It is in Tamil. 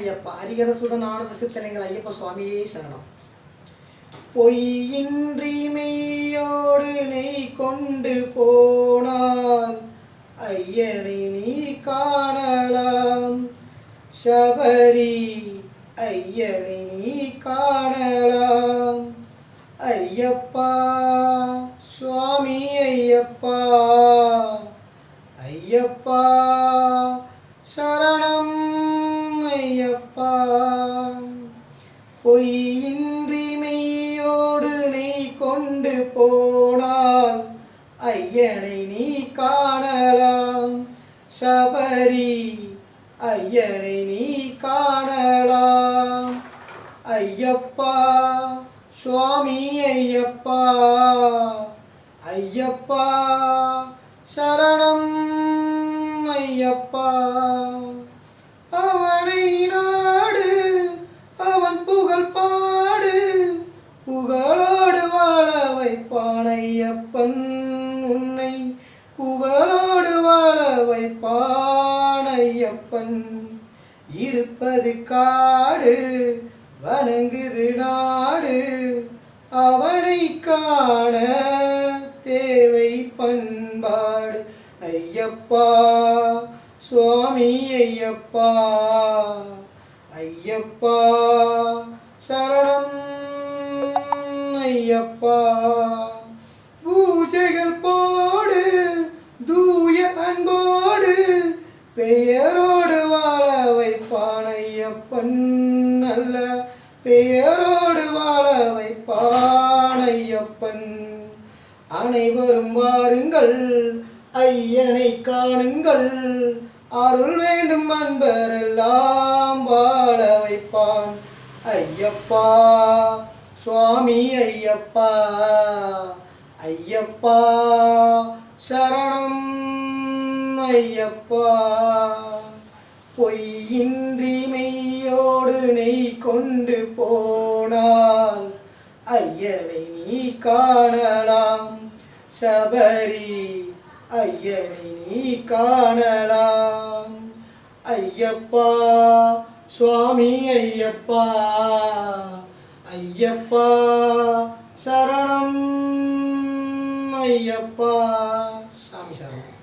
ஐயப்பா அரிகரசுடன் ஆனந்த சித்தனைகள் ஐயப்ப சுவாமியே சரணம். பொய்யின்றி மெய்யோடு நெய் கொண்டு போனால் ஐயனை நீ காணலாம். சபரி ஐயனை நீ காணலாம். ஐயப்பா சுவாமி ஐயப்பா. ஐயப்பா சரணம். அப்பா. பொய்யின்றி மெய்யோடு நீ கொண்டு போனால் ஐயனை நீ காணலாம். சபரி ஐயனை நீ காணலாம். ஐயப்பா சுவாமி ஐயப்பா. ஐயப்பா சரணம் ஐயப்பா அவனை நாடு அவன் புகழ் பாடு புகழோடு வாழ வைப்பான் ஐயப்பன் உன்னை புகழோடு வாழ வைப்பான் ஐயப்பன் இருப்பது காடு வணங்குது நாடு. அவனை காண தேவை பண்பாடு. ஐயப்பா சுவாமி ஐயப்பா. ஐயப்பா சரணம் ஐயப்பா. பெயரோடு வாழ வைப்பான் ஐயப்பன் நல்ல பெயரோடு வாழ வைப்பான் ஐயப்பன். அனைவரும் வாருங்கள் ஐயனை காணுங்கள். அருள் வேண்டும் அன்பரெல்லாம் வாழ வைப்பான் ஐயப்பா. சுவாமி ஐயப்பா ஐயப்பா. ஐயப்பா பொய்யின்றி மெய்யோடு நெய் கொண்டு போனால் ஐயனை நீ காணலாம். சபரி ஐயனை நீ காணலாம். ஐயப்பா சுவாமி ஐயப்பா ஐயப்பா சரணம் ஐயப்பா. சாமி சரணம்.